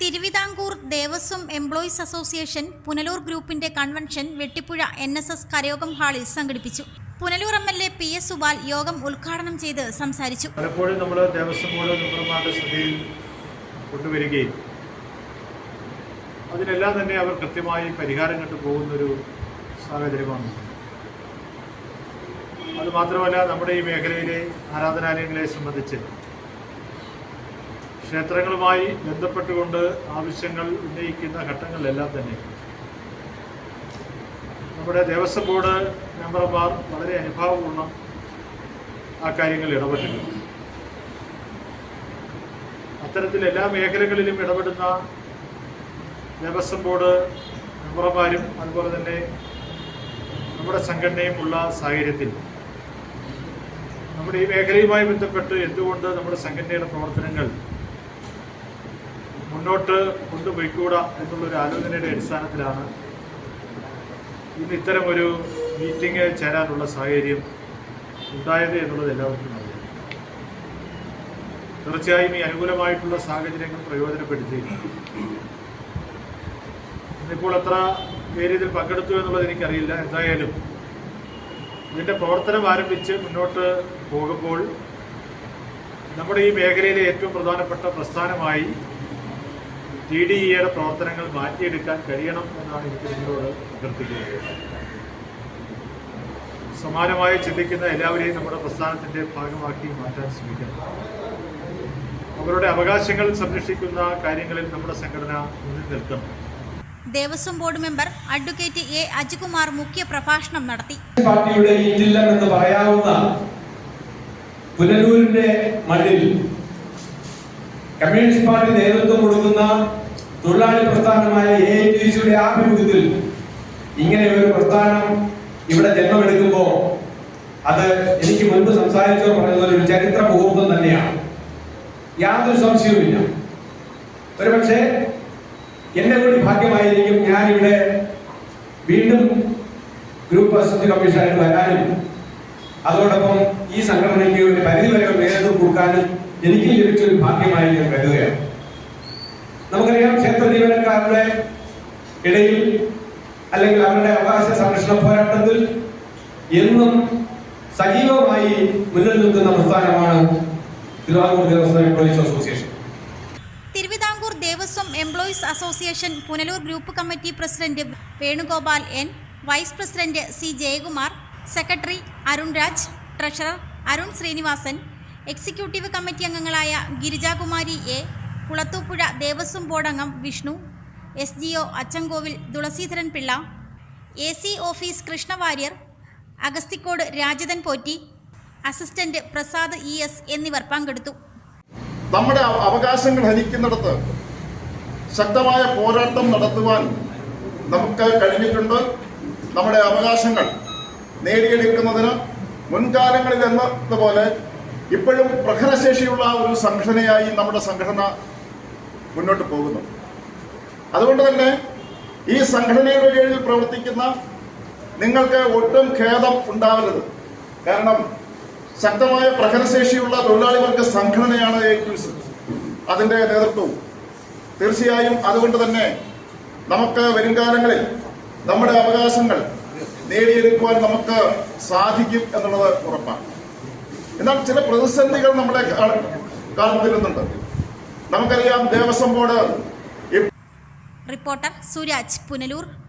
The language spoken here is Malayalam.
തിരുവിതാംകൂർ ദേവസ്വം എംപ്ലോയീസ് അസോസിയേഷൻ പുനലൂർ ഗ്രൂപ്പിന്റെ convention Vettipuzha N S S കരയോഗം ഹാളിൽ സംഘടിപ്പിച്ചു. Punalur M L A P S Subal യോഗം ഉദ്ഘാടനം ചെയ്ത് സംസാരിച്ചു. പലപ്പോഴും നമ്മൾ ദേവസ്വം ബോർഡ് മെമ്പർമാരുടെ ശ്രദ്ധയിൽ കൊണ്ടുവരികയും അതിനെല്ലാം തന്നെ അവർ കൃത്യമായി പരിഹാരം കണ്ടു പോകുന്നൊരു സാഹചര്യമാണ്. അത് മാത്രമല്ല നമ്മുടെ ഈ മേഖലയിലെ ആരാധനാലയങ്ങളെ സംബന്ധിച്ച് ക്ഷേത്രങ്ങളുമായി ബന്ധപ്പെട്ടുകൊണ്ട് ആവശ്യങ്ങൾ ഉന്നയിക്കുന്ന ഘട്ടങ്ങളിലെല്ലാം തന്നെ. നമ്മുടെ ദേവസ്വം ബോർഡ് മെമ്പർമാർ വളരെ അനുഭാവപൂർണം ആ കാര്യങ്ങളിൽ ഇടപെട്ടിട്ടുണ്ട്. അത്തരത്തിൽ എല്ലാ മേഖലകളിലും ഇടപെടുന്ന ദേവസ്വം ബോർഡ് മെമ്പർമാരും അതുപോലെ തന്നെ നമ്മുടെ സംഘടനയും ഉള്ള സാഹചര്യത്തിൽ നമ്മുടെ ഈ മേഖലയുമായി ബന്ധപ്പെട്ട് എന്തുകൊണ്ട് നമ്മുടെ സംഘടനയുടെ പ്രവർത്തനങ്ങൾ മുന്നോട്ട് കൊണ്ടുപോയിക്കൂടാ എന്നുള്ളൊരു ആലോചനയുടെ അടിസ്ഥാനത്തിലാണ് ഇന്ന് ഇത്തരമൊരു മീറ്റിംഗ് ചേരാനുള്ള സാഹചര്യം ഉണ്ടായത് എന്നുള്ളത് എല്ലാവർക്കും അറിയാം. തീർച്ചയായും ഈ അനുകൂലമായിട്ടുള്ള സാഹചര്യങ്ങൾ പ്രയോജനപ്പെടുത്തി ഇന്നിപ്പോൾ എത്ര പേര് ഇതിൽ പങ്കെടുത്തു എന്നുള്ളത് എനിക്കറിയില്ല. എന്തായാലും ഇതിന്റെ പ്രവർത്തനം ആരംഭിച്ച് മുന്നോട്ട് പോകുമ്പോൾ നമ്മുടെ ഈ മേഖലയിലെ ഏറ്റവും പ്രധാനപ്പെട്ട പ്രസ്ഥാനമായി ടി ഡി ഇയുടെ പ്രവർത്തനങ്ങൾ മാറ്റിയെടുക്കാൻ കഴിയണം എന്നാണ് എനിക്ക് നിങ്ങളോട് അഭ്യർത്ഥിക്കുന്നത്. സമാനമായി ചിന്തിക്കുന്ന എല്ലാവരെയും നമ്മുടെ പ്രസ്ഥാനത്തിന്റെ ഭാഗമാക്കി മാറ്റാൻ ശ്രമിക്കണം. അവരുടെ അവകാശങ്ങൾ സംരക്ഷിക്കുന്ന കാര്യങ്ങളിൽ നമ്മുടെ സംഘടന മുന്നിൽ നിൽക്കണം Devaswom board member advocate A Ajikumar മുഖ്യ പ്രഭാഷണം നടത്തി പാർട്ടിയുടെ എന്ന് പറയാവുന്ന പുനലൂരിന്റെ മണ്ണിൽ കമ്മ്യൂണിസ്റ്റ് പാർട്ടി നേതൃത്വം കൊടുക്കുന്ന തൊഴിലാളി പ്രസ്ഥാനമായ എ ടി സിയുടെ ആഭിമുഖ്യത്തിൽ ഇങ്ങനെ ഒരു പ്രസ്ഥാനം ഇവിടെ ജന്മമെടുക്കുമ്പോൾ അത് എനിക്ക് മുൻപ് സംസാരിച്ചോ പറഞ്ഞതുപോലെ ഒരു ചരിത്ര മുഹൂർത്തം തന്നെയാണ്. യാതൊരു സംശയവുമില്ല. ഒരുപക്ഷെ എന്റെ കൂടി ഭാഗ്യമായിരിക്കും ഞാനിവിടെ വീണ്ടും ഗ്രൂപ്പ് അസിസ്റ്റന്റ് കമ്മീഷണറായിട്ട് വരാനും അതോടൊപ്പം ഈ സംഘടനയ്ക്ക് ഒരു പരിധിവരെ വരെ നേതൃത്വം കൊടുക്കാനും എനിക്ക് ലഭിച്ച ഒരു ഭാഗ്യമായി ഞാൻ കരുതുകയാണ്. നമുക്കറിയാം ക്ഷേത്ര ജീവനക്കാരുടെ ഇടയിൽ അല്ലെങ്കിൽ അവരുടെ അവകാശ സംരക്ഷണ പോരാട്ടത്തിൽ എന്നും സജീവമായി മുന്നിൽ നിൽക്കുന്ന പ്രസ്ഥാനമാണ് Thiruvankoor Devaswom employees association Thiruvithamkoor Devaswom employees association Punalur group committee president Venugopal N vice president C Jayakumar secretary Arunraj treasurer Arun Srinivasan executive committee അംഗങ്ങളായ ഗിരിജാകുമാരി എ കുളത്തൂപ്പുഴ ദേവസ്വം ബോർഡ് അംഗം Vishnu S G O Achankovil Thulaseedharan Pillai A C office Krishnavaryar Agasthikode Rajathan Potti assistant Prasad E S എന്നിവർ പങ്കെടുത്തു. നമ്മുടെ അവകാശങ്ങൾ ഹനിക്കുന്നിടത്ത് ശക്തമായ പോരാട്ടം നടത്തുവാൻ നമുക്ക് കഴിഞ്ഞിട്ടുണ്ട്. നമ്മുടെ അവകാശങ്ങൾ നേടിയെടുക്കുന്നതിന് മുൻകാലങ്ങളിൽ എന്നതുപോലെ ഇപ്പോഴും പ്രഹരശേഷിയുള്ള ഒരു സംഘടനയായി നമ്മുടെ സംഘടന മുന്നോട്ട് പോകുന്നു. അതുകൊണ്ട് തന്നെ ഈ സംഘടനയുടെ കീഴിൽ പ്രവർത്തിക്കുന്ന നിങ്ങൾക്ക് ഒട്ടും ഖേദം ഉണ്ടാവരുത്. കാരണം ശക്തമായ പ്രഹരശേഷിയുള്ള തൊഴിലാളി വർഗ സംഘടനയാണ് എ അതിന്റെ നേതൃത്വവും. തീർച്ചയായും അതുകൊണ്ട് തന്നെ നമുക്ക് വരുംകാലങ്ങളിൽ നമ്മുടെ അവകാശങ്ങൾ നേടിയെടുക്കുവാൻ നമുക്ക് സാധിക്കും എന്നുള്ളത് ഉറപ്പാണ്. എന്നാൽ ചില പ്രതിസന്ധികൾ നമ്മളെ കാണുന്നുണ്ട് നമുക്കറിയാം ദേവസ്വം ബോർഡ് റിപ്പോർട്ടർ സുരാജ് പുനലൂർ